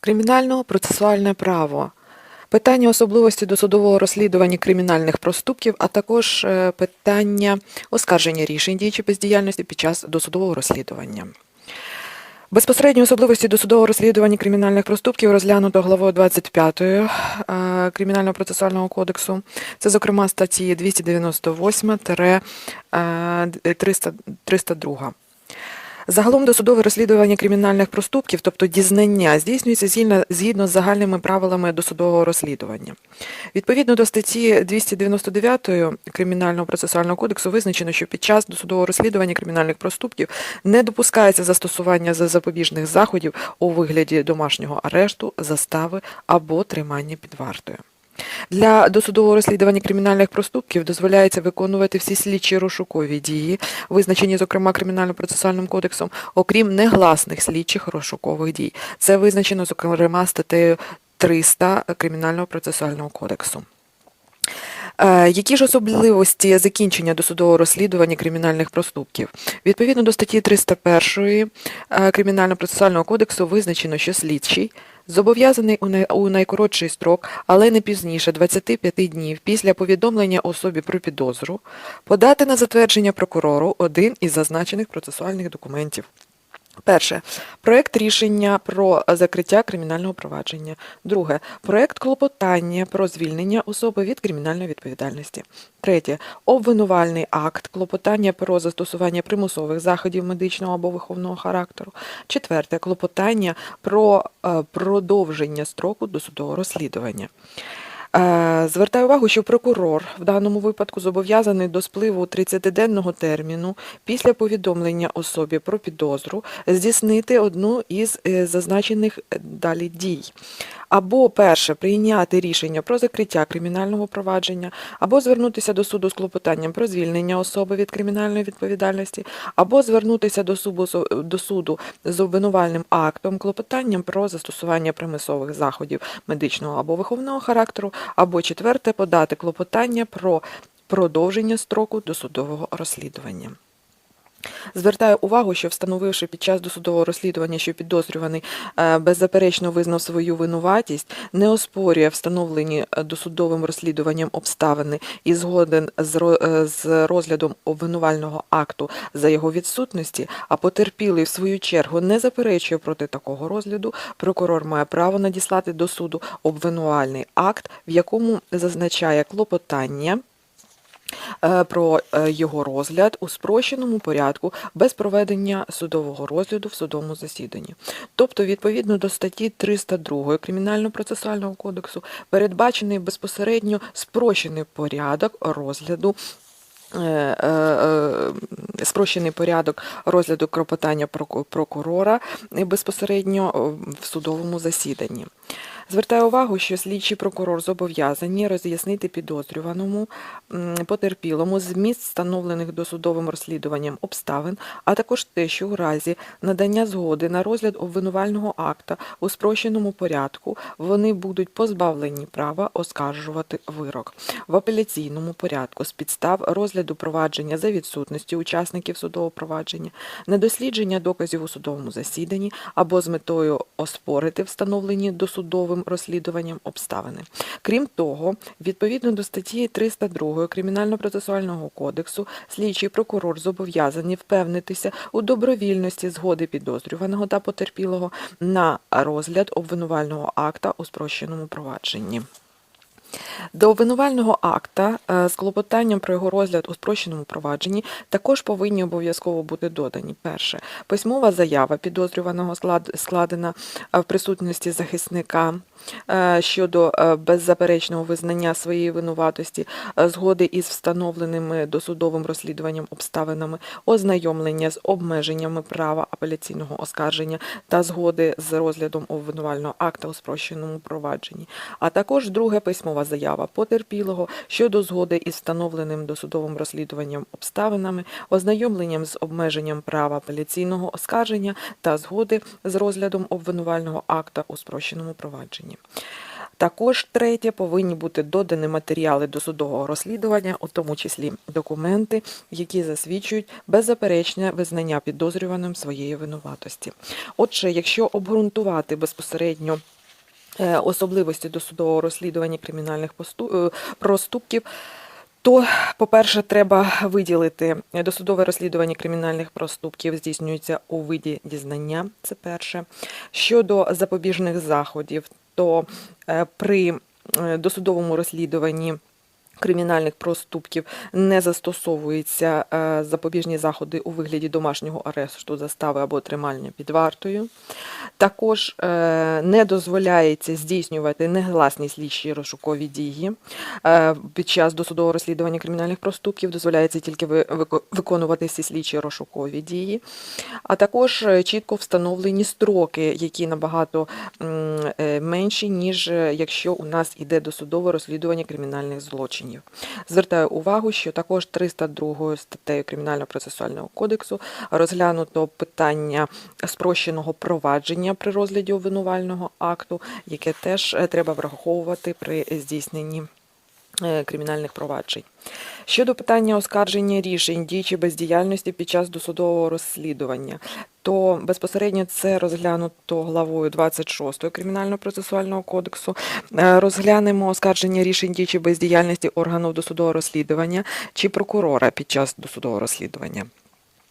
Кримінального процесуальне право. Питання особливості досудового розслідування кримінальних проступків, а також е, питання оскарження рішень дій чи бездіяльності під час досудового розслідування. Безпосередні особливості досудового розслідування кримінальних проступків розглянуто главою 25 е, Кримінального процесуального кодексу. Це, зокрема, статті 298-302. Загалом досудове розслідування кримінальних проступків, тобто дізнання, здійснюється згідно, з загальними правилами досудового розслідування. Відповідно до статті 299 Кримінального процесуального кодексу визначено, що під час досудового розслідування кримінальних проступків не допускається застосування за запобіжних заходів у вигляді домашнього арешту, застави або тримання під вартою. Для досудового розслідування кримінальних проступків дозволяється виконувати всі слідчі розшукові дії, визначені, зокрема, Кримінально-процесуальним кодексом, окрім негласних слідчих розшукових дій. Це визначено, зокрема, статтею 300 Кримінального процесуального кодексу. Е, Які ж особливості закінчення досудового розслідування кримінальних проступків? Відповідно до статті 301 е, Кримінально-процесуального кодексу визначено, що слідчий зобов'язаний у найкоротший строк, але не пізніше 25 днів після повідомлення особі про підозру, подати на затвердження прокурору один із зазначених процесуальних документів. Перше проект рішення про закриття кримінального провадження. Друге проект клопотання про звільнення особи від кримінальної відповідальності. Третє обвинувальний акт клопотання про застосування примусових заходів медичного або виховного характеру. Четверте клопотання про е, продовження строку досудового розслідування. Е, Звертаю увагу, що прокурор в даному випадку зобов'язаний до спливу 30-денного терміну після повідомлення особі про підозру здійснити одну із е, зазначених е, далі дій. Або перше прийняти рішення про закриття кримінального провадження, або звернутися до суду з клопотанням про звільнення особи від кримінальної відповідальності, або звернутися до суду, до суду з обвинувальним актом, клопотанням про застосування примусових заходів медичного або виховного характеру, або четверте подати клопотання про продовження строку досудового розслідування. Звертаю увагу, що встановивши під час досудового розслідування, що підозрюваний е, беззаперечно визнав свою винуватість, не оспорює встановлені е, досудовим розслідуванням обставини і згоден е, з розглядом обвинувального акту за його відсутності, а потерпілий в свою чергу не заперечує проти такого розгляду, прокурор має право надіслати до суду обвинувальний акт, в якому зазначає клопотання про е, його розгляд у спрощеному порядку без проведення судового розгляду в судовому засіданні. Тобто, відповідно до статті 302 Кримінально-процесуального кодексу, передбачений безпосередньо спрощений порядок розгляду. Е, е, е, Спрощений порядок розгляду клопотання прокурора безпосередньо в судовому засіданні. Звертаю увагу, що слідчий прокурор зобов'язані роз'яснити підозрюваному потерпілому зміст встановлених досудовим розслідуванням обставин, а також те, що у разі надання згоди на розгляд обвинувального акта у спрощеному порядку вони будуть позбавлені права оскаржувати вирок в апеляційному порядку з підстав розгляду провадження за відсутності учасників судового провадження, недослідження доказів у судовому засіданні або з метою оспорити встановлені досудовим розслідуванням обставини. Крім того, відповідно до статті 302 Кримінально-процесуального кодексу, слідчий прокурор зобов'язані впевнитися у добровільності згоди підозрюваного та потерпілого на розгляд обвинувального акта у спрощеному провадженні. До обвинувального акта е, з клопотанням про його розгляд у спрощеному провадженні також повинні обов'язково бути додані. Перше, письмова заява підозрюваного склад- складена е, в присутності захисника щодо е, беззаперечного визнання своєї винуватості, е, згоди із встановленими досудовим розслідуванням обставинами, ознайомлення з обмеженнями права апеляційного оскарження та згоди з розглядом обвинувального акта у спрощеному провадженні, а також друге письмова заява потерпілого щодо згоди із встановленим досудовим розслідуванням обставинами, ознайомленням з обмеженням права апеляційного оскарження та згоди з розглядом обвинувального акта у спрощеному провадженні. Також третє повинні бути додані матеріали до судового розслідування, у тому числі документи, які засвідчують беззаперечне визнання підозрюваним своєї винуватості. Отже, якщо обґрунтувати безпосередньо е, особливості досудового розслідування кримінальних е, проступків, то, по-перше, треба виділити е, досудове розслідування кримінальних проступків здійснюється у виді дізнання. Це перше. Щодо запобіжних заходів, то е, при е, досудовому розслідуванні кримінальних проступків не застосовуються е, запобіжні заходи у вигляді домашнього арешту, застави або тримання під вартою. Також е, не дозволяється здійснювати негласні слідчі розшукові дії. Е, Під час досудового розслідування кримінальних проступків дозволяється тільки ви- виконувати всі слідчі розшукові дії, а також чітко встановлені строки, які набагато менші, ніж якщо у нас іде досудове розслідування кримінальних злочинів. Звертаю увагу, що також 302 статтею Кримінально-процесуального кодексу розглянуто питання спрощеного провадження при розгляді обвинувального акту, яке теж е, треба враховувати при здійсненні кримінальних проваджень. Щодо питання оскарження рішень дій чи бездіяльності під час досудового розслідування, то безпосередньо це розглянуто главою 26 Кримінально-процесуального кодексу. Е, Розглянемо оскарження рішень дій чи бездіяльності органів досудового розслідування чи прокурора під час досудового розслідування.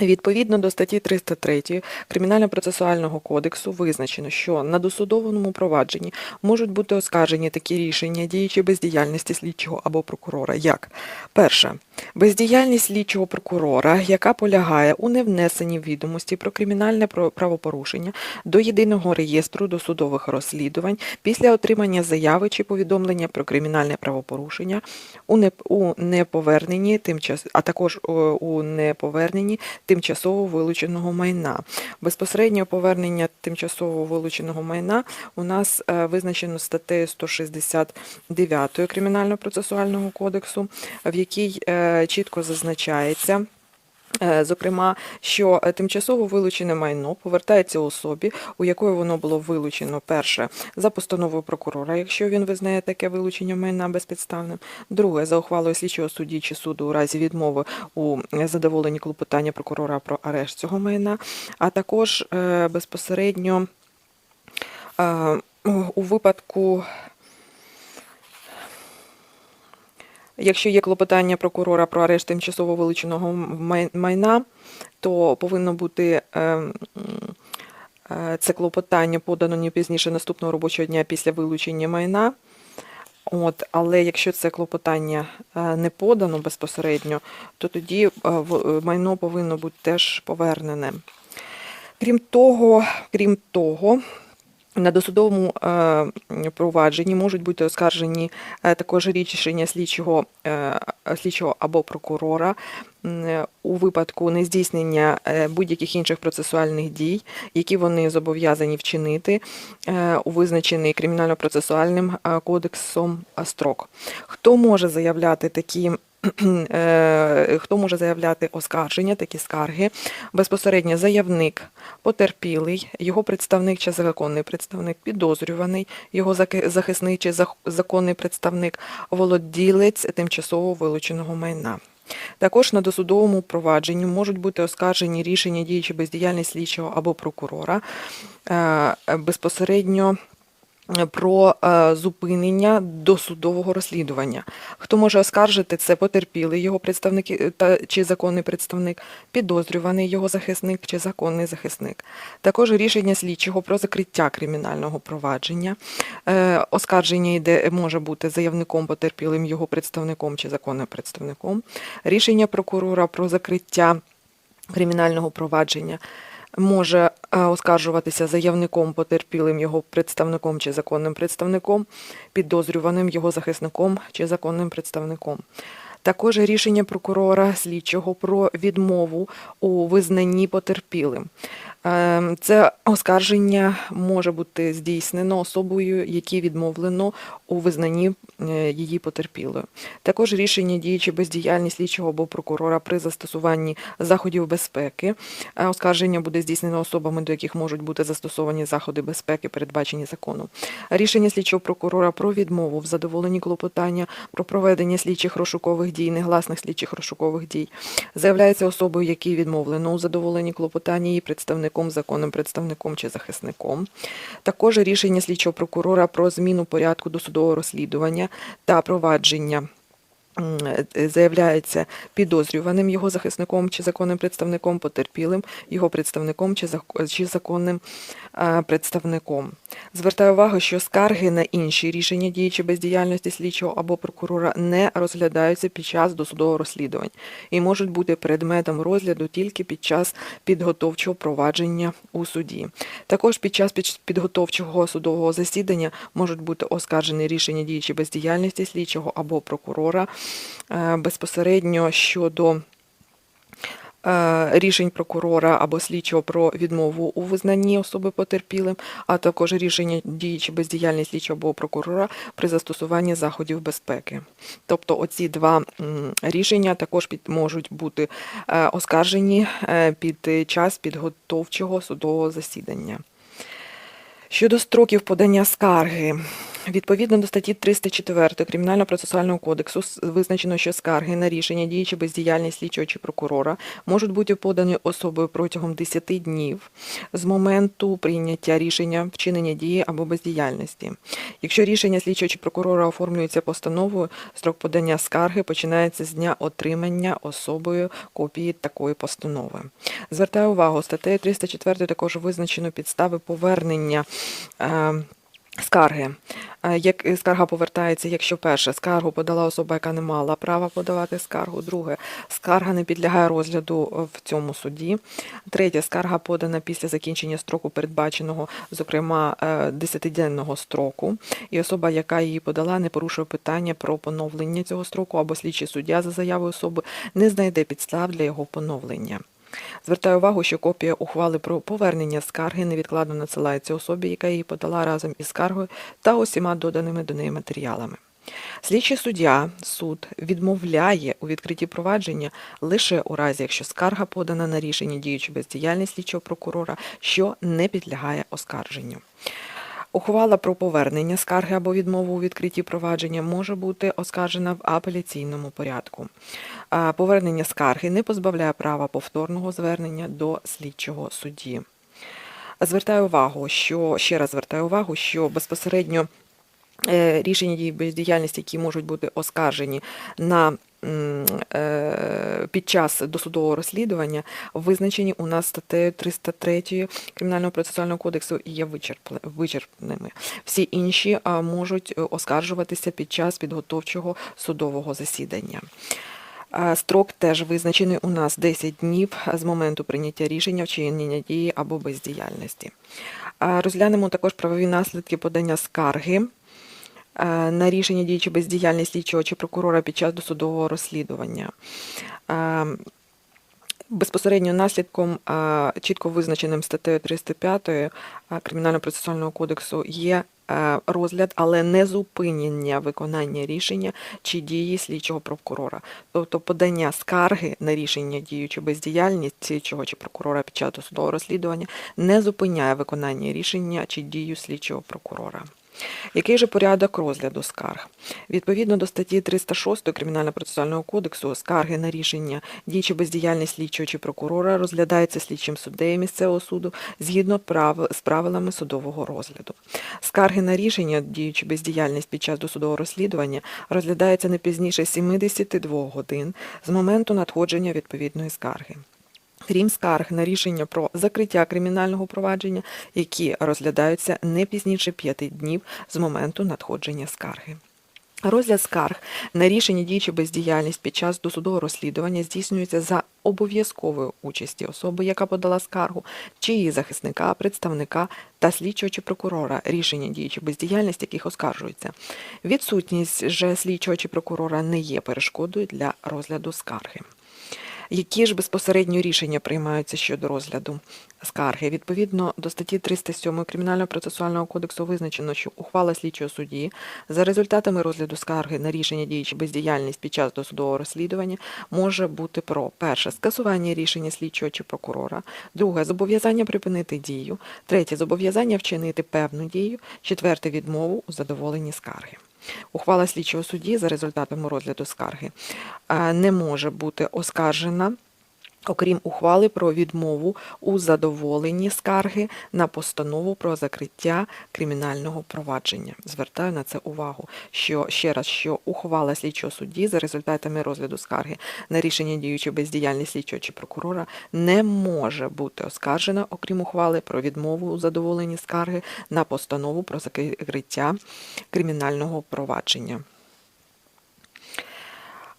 Відповідно до статті 303 Кримінально-процесуального кодексу визначено, що на досудовому провадженні можуть бути оскаржені такі рішення діючи бездіяльності слідчого або прокурора, як? Перше, бездіяльність слідчого прокурора, яка полягає у невнесенні відомості про кримінальне правопорушення до єдиного реєстру досудових розслідувань після отримання заяви чи повідомлення про кримінальне правопорушення у неповерненні тимчас, а також у неповерненні тимчасово вилученого майна. Безпосередньо повернення тимчасово вилученого майна у нас е, визначено статтею 169 Кримінально-процесуального кодексу, в якій е, чітко зазначається. Е, Зокрема, що е, тимчасово вилучене майно повертається особі, у якої воно було вилучено перше за постановою прокурора, якщо він визнає таке вилучення майна безпідставним. Друге за ухвалою слідчого судді чи суду у разі відмови у е, задоволенні клопотання прокурора про арешт цього майна, а також е, безпосередньо е, у випадку. Якщо є клопотання прокурора про арешт тимчасово вилученого майна, то повинно бути е, е, це клопотання подано не пізніше наступного робочого дня після вилучення майна. От, але якщо це клопотання е, не подано безпосередньо, то тоді майно повинно бути теж повернене. Крім того, крім того, на досудовому е, провадженні можуть бути оскаржені е, також рішення слідчого, е, слідчого або прокурора у випадку нездійснення будь-яких інших процесуальних дій, які вони зобов'язані вчинити у визначений кримінально-процесуальним кодексом строк. Хто може заявляти такі хто може заявляти оскарження, такі скарги, безпосередньо заявник, потерпілий, його представник чи законний представник, підозрюваний, його захисник чи законний представник, володілець тимчасово вилученого майна. Також на досудовому провадженні можуть бути оскаржені рішення дії чи бездіяльність слідчого або прокурора е, безпосередньо е, про е, зупинення досудового розслідування. Хто може оскаржити це потерпілий його представник е, та чи законний представник, підозрюваний його захисник чи законний захисник. Також рішення слідчого про закриття кримінального провадження. Е, Оскарження йде може бути заявником, потерпілим його представником чи законним представником. Рішення прокурора про закриття кримінального провадження може е, оскаржуватися заявником, потерпілим його представником чи законним представником, підозрюваним його захисником чи законним представником. Також рішення прокурора слідчого про відмову у визнанні потерпілим. Ем, Це оскарження може бути здійснено особою, якій відмовлено у визнанні е, її потерпілою. Також рішення дії чи бездіяльність слідчого або прокурора при застосуванні заходів безпеки. Е, Оскарження буде здійснено особами, до яких можуть бути застосовані заходи безпеки, передбачені законом. Рішення слідчого прокурора про відмову в задоволенні клопотання про проведення слідчих розшукових дій, негласних слідчих розшукових дій, заявляється особою, якій відмовлено у задоволенні клопотання її представником, законним представником чи захисником. Також рішення слідчого прокурора про зміну порядку досудового розслідування та провадження. Е, Заявляється підозрюваним його захисником чи законним представником, потерпілим його представником чи законним представником. Звертаю увагу, що скарги на інші рішення дії чи бездіяльності слідчого або прокурора не розглядаються під час досудового розслідування і можуть бути предметом розгляду тільки під час підготовчого провадження у суді. Також під час під- підготовчого судового засідання можуть бути оскаржені рішення дії чи бездіяльності слідчого або прокурора безпосередньо щодо е, рішень прокурора або слідчого про відмову у визнанні особи потерпілим, а також рішення дії чи бездіяльність слідчого або прокурора при застосуванні заходів безпеки. Тобто оці два рішення також під, можуть бути е, оскаржені е, під час підготовчого судового засідання. Щодо строків подання скарги, відповідно до статті 304 Кримінально-процесуального кодексу визначено, що скарги на рішення дії чи бездіяльність слідчого чи прокурора можуть бути подані особою протягом 10 днів з моменту прийняття рішення вчинення дії або бездіяльності. Якщо рішення слідчого чи прокурора оформлюється постановою, строк подання скарги починається з дня отримання особою копії такої постанови. Звертаю увагу, статтею 304 також визначено підстави повернення е, скарги. Е, Як е, скарга повертається, якщо перше скаргу подала особа, яка не мала права подавати скаргу. Друге, скарга не підлягає розгляду е, в цьому суді. Третє, скарга подана після закінчення строку, передбаченого, зокрема, е, 10-денного строку, і особа, яка її подала, не порушує питання про поновлення цього строку, або слідчий суддя за заявою особи не знайде підстав для його поновлення. Звертаю увагу, що копія ухвали про повернення скарги невідкладно надсилається особі, яка її подала разом із скаргою та усіма доданими до неї матеріалами. Слідчий суддя, суд відмовляє у відкритті провадження лише у разі, якщо скарга подана на рішення діючи бездіяльність слідчого прокурора, що не підлягає оскарженню. Ухвала про повернення скарги або відмову у відкритті провадження може бути оскаржена в апеляційному порядку. Повернення скарги не позбавляє права повторного звернення до слідчого судді. Звертаю увагу, що ще раз звертаю увагу, що безпосередньо е, рішення дій бездіяльності, які можуть бути оскаржені на під час досудового розслідування, визначені у нас статтею 303 Кримінального процесуального кодексу і є вичерпними. Всі інші можуть е, оскаржуватися під час підготовчого судового засідання. Строк теж визначений у нас 10 днів з моменту прийняття рішення вчинення дії або бездіяльності. Розглянемо також правові наслідки подання скарги е, на рішення дії чи бездіяльність слідчого чи прокурора під час досудового розслідування. Е, Безпосередньо наслідком чітко визначеним статтею 305 а, Кримінально-процесуального кодексу є е, розгляд, але не зупинення виконання рішення чи дії слідчого прокурора. Тобто подання скарги на рішення дію чи бездіяльність слідчого чи прокурора під час досудового розслідування не зупиняє виконання рішення чи дію слідчого прокурора. Який же порядок розгляду скарг? Відповідно до статті 306 Кримінально-процесуального кодексу, скарги на рішення дій чи бездіяльність слідчого чи прокурора розглядаються слідчим суддею місцевого суду згідно з правилами судового розгляду. Скарги на рішення дій чи бездіяльність під час досудового розслідування розглядаються не пізніше 72 годин з моменту надходження відповідної скарги. Крім скарг на рішення про закриття кримінального провадження, які розглядаються не пізніше п'яти днів з моменту надходження скарги. Розгляд скарг на рішення дій чи бездіяльність під час досудового розслідування здійснюється за обов'язковою участі особи, яка подала скаргу, чи її захисника, представника та слідчого чи прокурора, рішення дій чи бездіяльність яких оскаржується. Відсутність же слідчого чи прокурора не є перешкодою для розгляду скарги. Які ж безпосередньо рішення приймаються щодо розгляду скарги? Відповідно до статті 307 Кримінального процесуального кодексу визначено, що ухвала слідчого судді за результатами розгляду скарги на рішення дії чи бездіяльність під час досудового розслідування може бути про перше скасування рішення слідчого чи прокурора, друге зобов'язання припинити дію, третє зобов'язання вчинити певну дію, четверте відмову у задоволенні скарги. Ухвала слідчого судді за результатами розгляду скарги е, не може бути оскаржена. Окрім ухвали про відмову у задоволенні скарги на постанову про закриття кримінального провадження. Звертаю на це увагу, що ще раз, що ухвала слідчого судді за результатами розгляду скарги на рішення діючої бездіяльність слідчого чи прокурора не може бути оскаржена, окрім ухвали про відмову у задоволенні скарги на постанову про закриття кримінального провадження.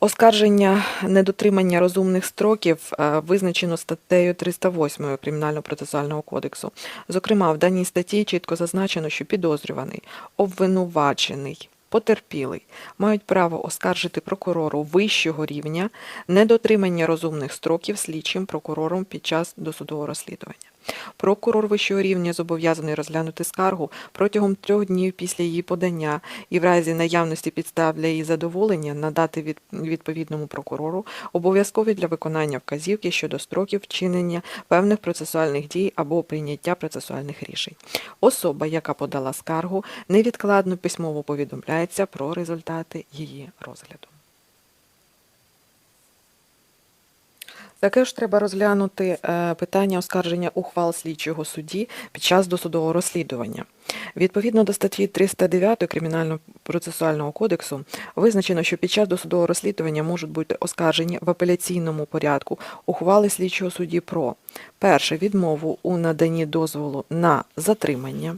Оскарження недотримання розумних строків е, визначено статтею 308 Кримінально-процесуального кодексу. Зокрема, в даній статті чітко зазначено, що підозрюваний, обвинувачений, потерпілий мають право оскаржити прокурору вищого рівня недотримання розумних строків слідчим прокурором під час досудового розслідування. Прокурор вищого рівня зобов'язаний розглянути скаргу протягом трьох днів після її подання і в разі наявності підстав для її задоволення надати від, відповідному прокурору обов'язкові для виконання вказівки щодо строків вчинення певних процесуальних дій або прийняття процесуальних рішень. Особа, яка подала скаргу, невідкладно письмово повідомляється про результати її розгляду. Також треба розглянути е, питання оскарження ухвал слідчого судді під час досудового розслідування. Відповідно до статті 309 Кримінального процесуального кодексу визначено, що під час досудового розслідування можуть бути оскаржені в апеляційному порядку ухвали слідчого судді про перше відмову у наданні дозволу на затримання.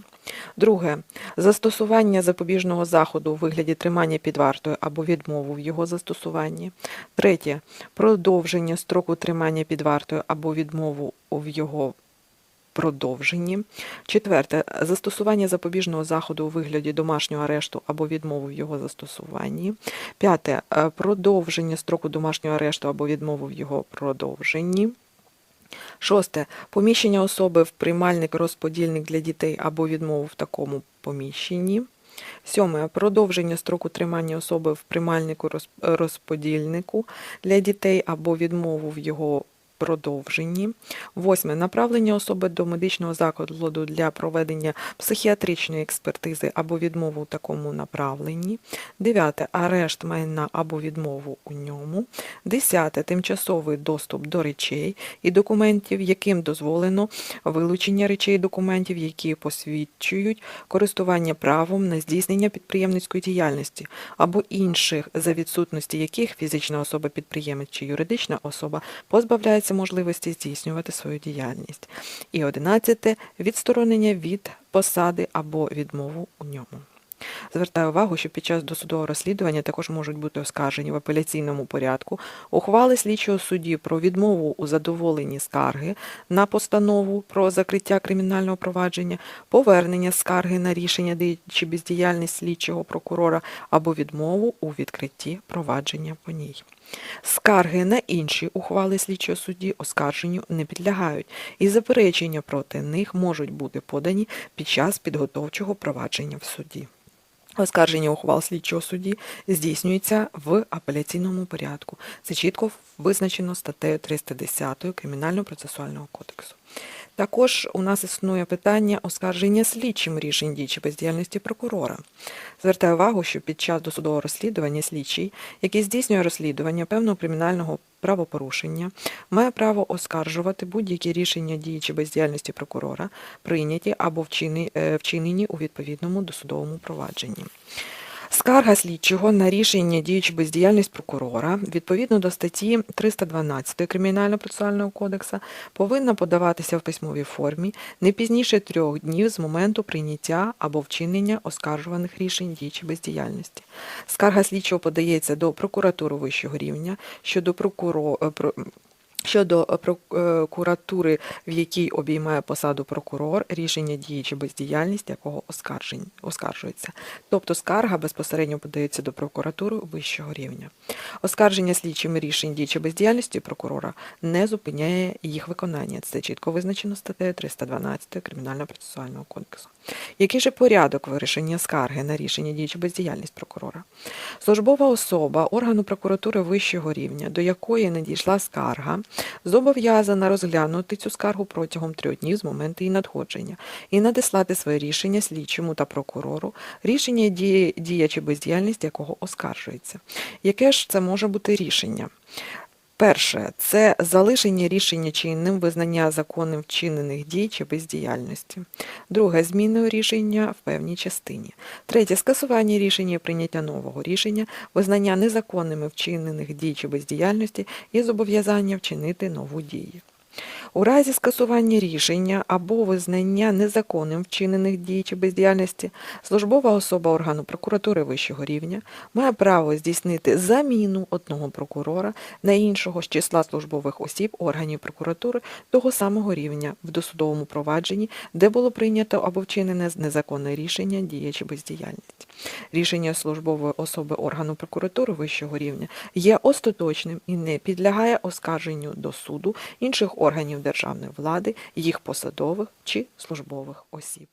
Друге застосування запобіжного заходу у вигляді тримання під вартою або відмову в його застосуванні. Третє продовження строку тримання під вартою або відмову в його продовженні. Четверте застосування запобіжного заходу у вигляді домашнього арешту або відмову в його застосуванні. П'яте продовження строку домашнього арешту або відмову в його продовженні. Шосте. Поміщення особи в приймальник розподільник для дітей або відмову в такому поміщенні. Сьоме. Продовження строку тримання особи в приймальнику розподільнику для дітей або відмову в його продовженні. Восьме. Направлення особи до медичного закладу для проведення психіатричної експертизи або відмову у такому направленні. Дев'яте. Арешт майна або відмову у ньому. Десяте. Тимчасовий доступ до речей і документів, яким дозволено вилучення речей і документів, які посвідчують користування правом на здійснення підприємницької діяльності або інших, за відсутності яких фізична особа-підприємець чи юридична особа позбавляється можливості здійснювати свою діяльність. І одинадцяте відсторонення від посади або відмову у ньому. Звертаю увагу, що під час досудового розслідування також можуть бути оскаржені в апеляційному порядку ухвали слідчого судді про відмову у задоволенні скарги на постанову про закриття кримінального провадження, повернення скарги на рішення чи бездіяльність слідчого прокурора або відмову у відкритті провадження по ній. Скарги на інші ухвали слідчого судді оскарженню не підлягають, і заперечення проти них можуть бути подані під час підготовчого провадження в суді. Оскарження ухвал слідчого судді здійснюється в апеляційному порядку. Це чітко визначено статтею 310 Кримінально-процесуального кодексу. Також у нас існує питання оскарження слідчим рішень дій чи бездіяльності прокурора. Звертаю увагу, що під час досудового розслідування слідчий, який здійснює розслідування певного кримінального правопорушення, має право оскаржувати будь-які рішення дії чи бездіяльності прокурора, прийняті або е, вчинені у відповідному досудовому провадженні. Скарга слідчого на рішення діючи бездіяльність прокурора відповідно до статті 312 Кримінально-процесуального кодексу повинна подаватися в письмовій формі не пізніше трьох днів з моменту прийняття або вчинення оскаржуваних рішень діючи бездіяльності. Скарга слідчого подається до прокуратури вищого рівня щодо прокурора Щодо е, прокуратури, в якій обіймає посаду прокурор, рішення дії чи бездіяльність якого оскаржується. Тобто скарга безпосередньо подається до прокуратури вищого рівня. Оскарження слідчими рішень дії чи бездіяльності прокурора не зупиняє їх виконання. Це чітко визначено статтею 312 Кримінального процесуального кодексу. Який же порядок вирішення скарги на рішення дії чи бездіяльність прокурора? Службова особа органу прокуратури вищого рівня, до якої надійшла скарга, зобов'язана розглянути цю скаргу протягом трьох днів з моменту її надходження і надіслати своє рішення слідчому та прокурору, рішення дії, дія чи бездіяльність якого оскаржується. Яке ж це може бути рішення? Перше це залишення рішення чинним, визнання законним вчинених дій чи бездіяльності. Друге зміною рішення в певній частині. Третє скасування рішення і прийняття нового рішення, визнання незаконними вчинених дій чи бездіяльності і зобов'язання вчинити нову дію. У разі скасування рішення або визнання незаконним вчинених дій чи бездіяльності, службова особа органу прокуратури вищого рівня має право здійснити заміну одного прокурора на іншого з числа службових осіб органів прокуратури того самого рівня в досудовому провадженні, де було прийнято або вчинене незаконне рішення, дія чи бездіяльність. Рішення службової особи органу прокуратури вищого рівня є остаточним і не підлягає оскарженню до суду інших органів державної влади, їх посадових чи службових осіб.